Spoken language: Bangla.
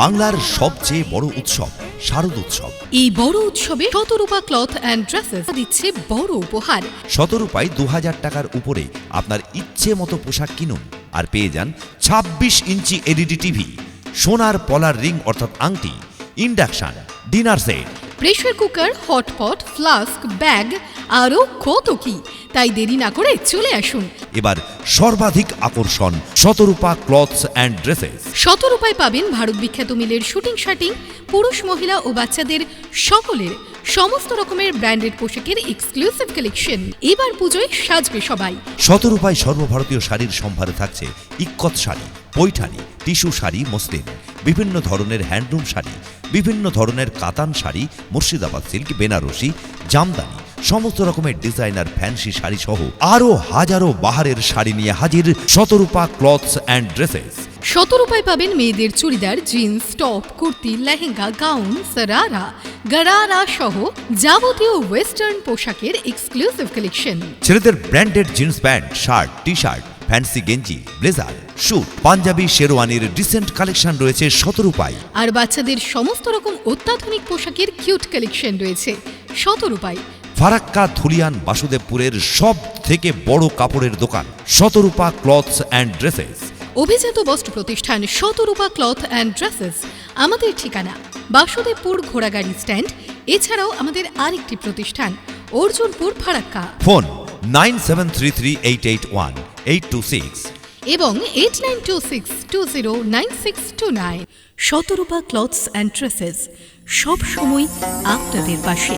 বাংলার সবচেয়ে বড় উৎসব শারদ উৎসব। এই বড় উৎসবে শতরূপা ক্লথ অ্যান্ড ড্রেসেস দিচ্ছে বড় উপহার। শতরূপায় দু হাজার টাকার উপরে আপনার ইচ্ছে মতো পোশাক কিনুন আর পেয়ে যান ছাব্বিশ ইঞ্চি এলইডি টিভি সোনার পলার রিং অর্থাৎ আংটি induction dinner set. Pressure cooker hotpot flask bag আরও কত কি? তাই দেরি না করে চলে আসুন। এবার সর্বাধিক আকর্ষণ শতরূপা ক্লথস অ্যান্ড ড্রেসেস শতরূপায় পাবেন ভারত বিখ্যাত মিলের শুটিং শার্টিং পুরুষ মহিলা ও বাচ্চাদের সকলের সমস্ত রকমের ব্র্যান্ডেড পোশাকের এক্সক্লুসিভ কালেকশন এবার পুজোয় সাজবে সবাই। শতরূপায় সর্বভারতীয় শাড়ির সম্ভারে থাকছে ইক্কত শাড়ি পৈঠানি টিস্যু শাড়ি মসলিন বিভিন্ন ধরনের হ্যান্ডলুম শাড়ি বিভিন্ন ধরনের কাতান শাড়ি মুর্শিদাবাদ সিল্ক বেনারসি জামদানি সমস্ত রকমের ডিজাইনার ফ্যান্সি শাড়ি সহ আরও হাজারো বাহারের শাড়ি নিয়ে হাজির শতরূপা ক্লথস অ্যান্ড ড্রেসেস। শতরূপায় পাবেন মেয়েদের churidar jeans top kurti lehenga gown sharara gharara সহ যাবতীয় ওয়েস্টার্ন পোশাকের এক্সক্লুসিভ কালেকশন ছেলেদের branded jeans pant shirt T shirt fancy গেঞ্জি ব্লেজার স্যুট পাঞ্জাবি শেরওয়ানির ডিসেন্ট কালেকশন রয়েছে শতরূপায় আর বাচ্চাদের সমস্ত রকম অত্যাধুনিক পোশাকের কিউট কালেকশন রয়েছে শতরূপায় ফারাক্কা ধুলিয়ান বাসুদেবপুরের সব থেকে বড় কাপড়ের দোকান শতরূপা ক্লথস অ্যান্ড ড্রেসেস অভিজাত বস্ত্র প্রতিষ্ঠান শতরূপা ক্লথ অ্যান্ড ড্রেসেস আমাদের ঠিকানা বাসুদেবপুর ঘোড়াগাড়ি স্ট্যান্ড এছাড়াও আমাদের আরেকটি প্রতিষ্ঠান Arjunpur Farakka. Phone nine seven three three eight eight one. Eight two six এবং eight nine two six two zero nine six two nine Shatarupa clothes and dresses সব সময় আপনাদের পাশে।